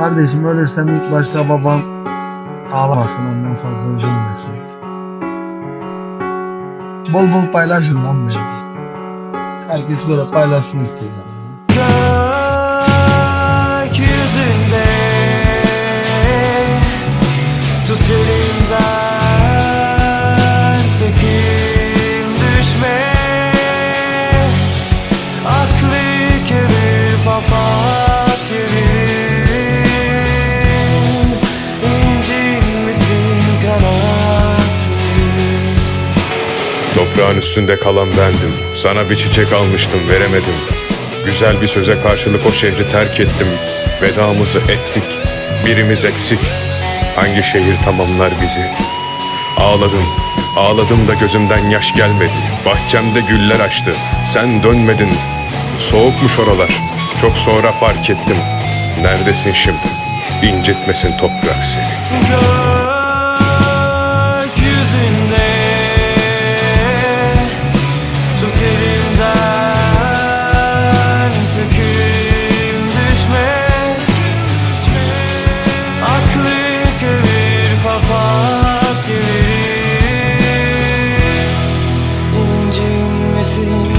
Kardeşim ölürsem ilk başta babam ağlamasın ondan fazla üzülmesin. Bol bol paylaşın lan beni. Herkes böyle paylaşsın istiyorum. Gökyüzünde Tut elimden Toprağın üstünde kalan bendim. Sana bir çiçek almıştım veremedim. Güzel bir söze karşılık o şehri terk ettim. Vedamızı ettik. Birimiz eksik. Hangi şehir tamamlar bizi? Ağladım. Ağladım da gözümden yaş gelmedi. Bahçemde güller açtı. Sen dönmedin. Soğukmuş oralar. Çok sonra fark ettim. Neredesin şimdi? İncitmesin toprak seni. see.